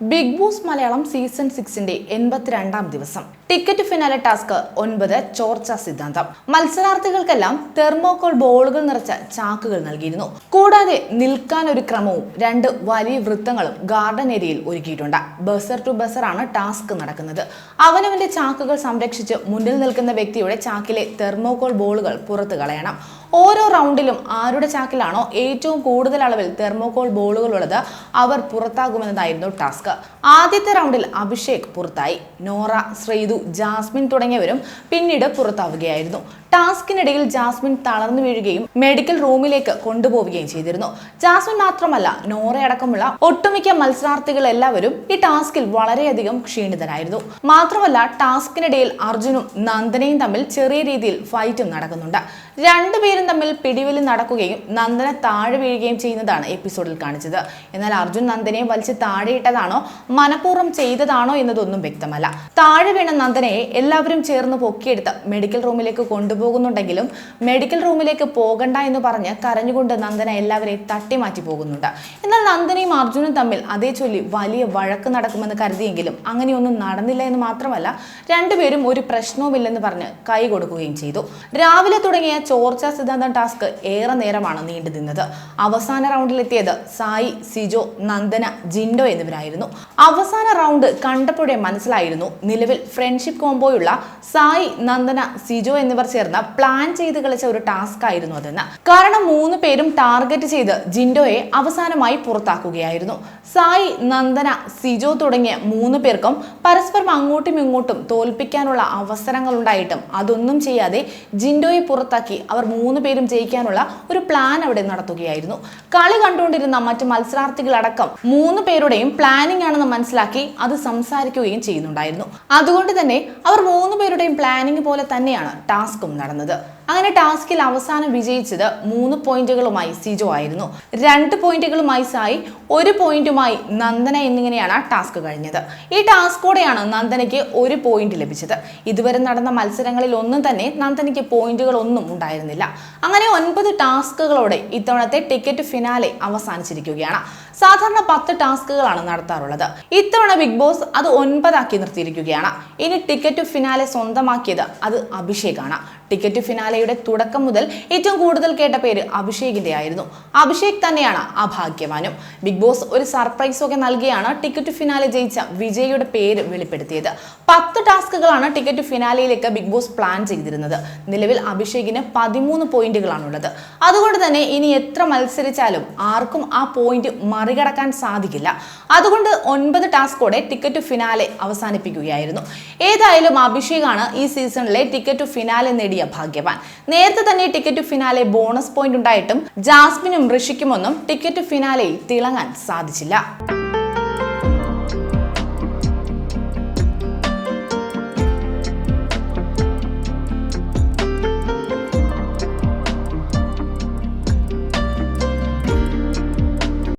Big Boss Malayalam season സിക്സിന്റെ എൺപത്തിരണ്ടാം ദിവസം. ടിക്കറ്റ് ഫിനാലെ ടാസ്ക് ഒൻപത് ചോർച്ച സിദ്ധാന്തം. മത്സരാർത്ഥികൾക്കെല്ലാം തെർമോകോൾ ബോളുകൾ നിറച്ച ചാക്കുകൾ നൽകിയിരുന്നു. കൂടാതെ നിൽക്കാൻ ഒരു ക്രമവും രണ്ട് വലിയ വൃത്തങ്ങളും ഗാർഡൻ ഏരിയയിൽ ഒരുക്കിയിട്ടുണ്ട്. ബസർ ടു ബസർ ആണ് ടാസ്ക് നടക്കുന്നത്. അവനവന്റെ ചാക്കുകൾ സംരക്ഷിച്ച് മുന്നിൽ നിൽക്കുന്ന വ്യക്തിയുടെ ചാക്കിലെ തെർമോകോൾ ബോളുകൾ പുറത്തു കളയണം. ഓരോ റൗണ്ടിലും ആരുടെ ചാക്കിലാണോ ഏറ്റവും കൂടുതൽ അളവിൽ തെർമോകോൾ ബോളുകൾ ഉള്ളത് അവർ പുറത്താകുമെന്നതായിരുന്നു ടാസ്ക്. ആദ്യത്തെ റൗണ്ടിൽ അഭിഷേക് പുറത്തായി. നോറ ശ്രീതു ജാസ്മിൻ തുടങ്ങിയവരും പിന്നീട് പുറത്താവുകയായിരുന്നു. ടാസ്കിനിടയിൽ ജാസ്മിൻ തളർന്നു വീഴുകയും മെഡിക്കൽ റൂമിലേക്ക് കൊണ്ടുപോവുകയും ചെയ്തിരുന്നു. ജാസ്മിൻ മാത്രമല്ല നോറയടക്കമുള്ള ഒട്ടുമിക്ക മത്സരാർത്ഥികൾ എല്ലാവരും ഈ ടാസ്കിൽ വളരെയധികം ക്ഷീണിതരായിരുന്നു. മാത്രമല്ല ടാസ്കിനിടയിൽ അർജുനും നന്ദനയും തമ്മിൽ ചെറിയ രീതിയിൽ ഫൈറ്റും നടക്കുന്നുണ്ട്. രണ്ടുപേരും തമ്മിൽ പിടിവലി നടക്കുകയും നന്ദന താഴെ വീഴുകയും ചെയ്യുന്നതാണ് എപ്പിസോഡിൽ കാണിച്ചത്. എന്നാൽ അർജുൻ നന്ദനയെ വലിച്ച് താഴെയിട്ടതാണോ മനഃപൂർവം ചെയ്തതാണോ എന്നതൊന്നും വ്യക്തമല്ല. താഴെ വീണ നന്ദനയെ എല്ലാവരും ചേർന്ന് പൊക്കിയെടുത്ത് മെഡിക്കൽ റൂമിലേക്ക് കൊണ്ടുപോകുന്നുണ്ടെങ്കിലും മെഡിക്കൽ റൂമിലേക്ക് പോകണ്ട എന്ന് പറഞ്ഞ് കരഞ്ഞുകൊണ്ട് നന്ദന എല്ലാവരെയും തട്ടിമാറ്റി പോകുന്നുണ്ട്. എന്നാൽ നന്ദനയും അർജുനും തമ്മിൽ അതേ ചൊല്ലി വലിയ വഴക്ക് നടക്കുമെന്ന് കരുതിയെങ്കിലും അങ്ങനെയൊന്നും നടന്നില്ല എന്ന് മാത്രമല്ല രണ്ടുപേരും ഒരു പ്രശ്നവുമില്ലെന്ന് പറഞ്ഞ് കൈ കൊടുക്കുകയും ചെയ്തു. രാവിലെ തുടങ്ങിയ ചോർച്ചാ സിദ്ധാന്തം ടാസ്ക് ഏറെ നേരമാണ് നീണ്ടു നിന്നത്. അവസാന റൗണ്ടിലെത്തിയത് സായി സിജോ നന്ദന ജിൻഡോ എന്നിവരായിരുന്നു. അവസാന റൗണ്ട് കണ്ടപ്പോഴേ മനസ്സിലായിരുന്നു നിലവിൽ ഫ്രണ്ട്ഷിപ്പ് കോംബോയുള്ള സായി നന്ദന സിജോ എന്നിവർ ചേർന്ന് പ്ലാൻ ചെയ്ത് കളിച്ച ഒരു ടാസ്ക് ആയിരുന്നു അതെന്ന്. കാരണം മൂന്ന് പേരും ടാർഗറ്റ് ചെയ്ത് ജിൻഡോയെ അവസാനമായി പുറത്താക്കുകയായിരുന്നു. സായി നന്ദന സിജോ തുടങ്ങിയ മൂന്ന് പേർക്കും പരസ്പരം അങ്ങോട്ടും ഇങ്ങോട്ടും തോൽപ്പിക്കാനുള്ള അവസരങ്ങൾ ഉണ്ടായിട്ടും അതൊന്നും ചെയ്യാതെ ജിൻഡോയെ പുറത്താക്കി അവർ മൂന്ന് പേരും ജയിക്കാനുള്ള ഒരു പ്ലാൻ അവിടെ നടത്തുകയായിരുന്നു. കളി കണ്ടുകൊണ്ടിരുന്ന മറ്റ് മത്സരാർത്ഥികളടക്കം മൂന്ന് പേരുടെയും പ്ലാനിംഗ് ആണെന്ന് മനസ്സിലാക്കി അത് സംസാരിക്കുകയും ചെയ്യുന്നുണ്ടായിരുന്നു. അതുകൊണ്ട് തന്നെ അവർ മൂന്ന് പേരുടെയും പ്ലാനിംഗ് പോലെ തന്നെയാണ് ടാസ്കും നടന്നത് അങ്ങനെ ടാസ്കിൽ അവസാനം വിജയിച്ചത് മൂന്ന് പോയിന്റുകളുമായി സിജോ ആയിരുന്നു. രണ്ട് പോയിന്റുകളുമായി സായി ഒരു പോയിന്റുമായി നന്ദന എന്നിങ്ങനെയാണ് ആ ടാസ്ക് കഴിഞ്ഞത്. ഈ ടാസ്കോടെയാണ് നന്ദനയ്ക്ക് ഒരു പോയിന്റ് ലഭിച്ചത്. ഇതുവരെ നടന്ന മത്സരങ്ങളിൽ ഒന്നും തന്നെ നന്ദനയ്ക്ക് പോയിന്റുകൾ ഒന്നും ഉണ്ടായിരുന്നില്ല. അങ്ങനെ ഒൻപത് ടാസ്കുകളോടെ ഇത്തവണത്തെ ടിക്കറ്റ് ഫിനാലെ അവസാനിച്ചിരിക്കുകയാണ്. സാധാരണ പത്ത് ടാസ്കുകളാണ് നടത്താറുള്ളത്. ഇത്തവണ ബിഗ് ബോസ് അത് ഒൻപതാക്കി നിർത്തിയിരിക്കുകയാണ്. ഇനി ടിക്കറ്റ് ഫിനാലെ സ്വന്തമാക്കിയത് അത് അഭിഷേകാണ്. ടിക്കറ്റ് ഫിനാലയുടെ തുടക്കം മുതൽ ഏറ്റവും കൂടുതൽ കേട്ട പേര് അഭിഷേകിന്റെ ആയിരുന്നു അഭിഷേക് തന്നെയാണ് ആ ഭാഗ്യവാനും ബിഗ് ബോസ് ഒരു സർപ്രൈസ് ഒക്കെ നൽകിയാണ് ടിക്കറ്റ് ഫിനാലെ ജയിച്ച വിജയുടെ പേര് വെളിപ്പെടുത്തിയത്. പത്ത് ടാസ്കുകളാണ് ടിക്കറ്റ് ഫിനാലയിലേക്ക് ബിഗ് ബോസ് പ്ലാൻ ചെയ്തിരുന്നത്. നിലവിൽ അഭിഷേകിന് പതിമൂന്ന് പോയിന്റുകളാണുള്ളത്. അതുകൊണ്ട് തന്നെ ഇനി എത്ര മത്സരിച്ചാലും ആർക്കും ആ പോയിന്റ് മറികടക്കാൻ സാധിക്കില്ല. അതുകൊണ്ട് ഒൻപത് ടാസ്കോടെ ടിക്കറ്റ് ഫിനാലെ അവസാനിപ്പിക്കുകയായിരുന്നു. ഏതായാലും അഭിഷേകാണ് ഈ സീസണിലെ ടിക്കറ്റ് ഫിനാലെ നേടിയ ഭാഗ്യവാൻ. നേരത്തെ തന്നെ ടിക്കറ്റ് ഫിനാലെ ബോണസ് പോയിന്റ് ഉണ്ടായിട്ടും ജാസ്മിനും ഋഷിക്കുമൊന്നും ടിക്കറ്റ് ഫിനാലയിൽ തിളങ്ങാൻ സാധിച്ചില്ല.